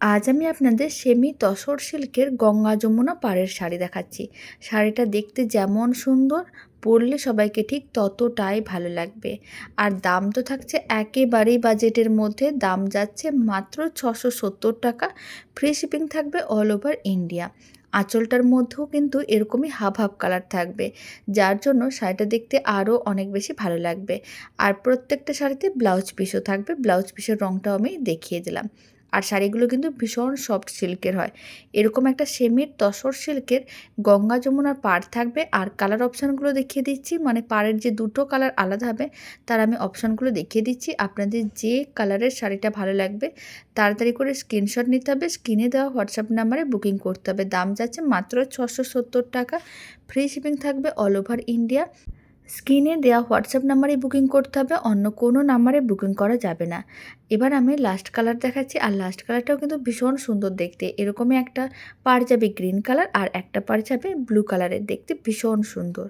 আজ আমি আপনাদের সেমি তসর সিল্কের গঙ্গা যমুনা পাড়ের শাড়ি দেখাচ্ছি। শাড়িটা দেখতে যেমন সুন্দর, পরলে সবাইকে ঠিক ততটাই ভালো লাগবে। আর দাম তো থাকছে একেবারেই বাজেটের মধ্যে, দাম যাচ্ছে মাত্র ছশো সত্তর টাকা। ফ্রি শিপিং থাকবে অল ওভার ইন্ডিয়া। আঁচলটার মধ্যেও কিন্তু এরকমই হাফ হাফ কালার থাকবে, যার জন্য শাড়িটা দেখতে আরও অনেক বেশি ভালো লাগবে। আর প্রত্যেকটা শাড়িতে ব্লাউজ পিসও থাকবে, ব্লাউজ পিসের রঙটাও আমি দেখিয়ে দিলাম। আর শাড়িগুলো কিন্তু ভীষণ সফট সিল্কের হয়। এরকম একটা সেমির তসর সিল্কের গঙ্গা যমুনার পাড় থাকবে। আর কালার অপশানগুলো দেখিয়ে দিচ্ছি। মানে পাড়ের যে দুটো কালার আলাদা হবে, তার আমি অপশানগুলো দেখিয়ে দিচ্ছি। আপনাদের যে কালারের শাড়িটা ভালো লাগবে, তাড়াতাড়ি করে স্ক্রিনশট নিতে হবে। স্ক্রিনে দেওয়া হোয়াটসঅ্যাপ নাম্বারে বুকিং করতে হবে। দাম যাচ্ছে মাত্র ছশো সত্তর টাকা। ফ্রি শিপিং থাকবে অল ওভার ইন্ডিয়া স্ক্রিনে দেওয়া হোয়াটসঅ্যাপ নাম্বারে বুকিং করতে হবে, অন্য কোনো নাম্বারে বুকিং করা যাবে না। এবার আমি লাস্ট কালার দেখাচ্ছি, আর লাস্ট কালারটাও কিন্তু ভীষণ সুন্দর দেখতে। এরকমই একটা পার যাবে গ্রিন কালার আর একটা পার যাবে ব্লু কালারের দেখতে ভীষণ সুন্দর।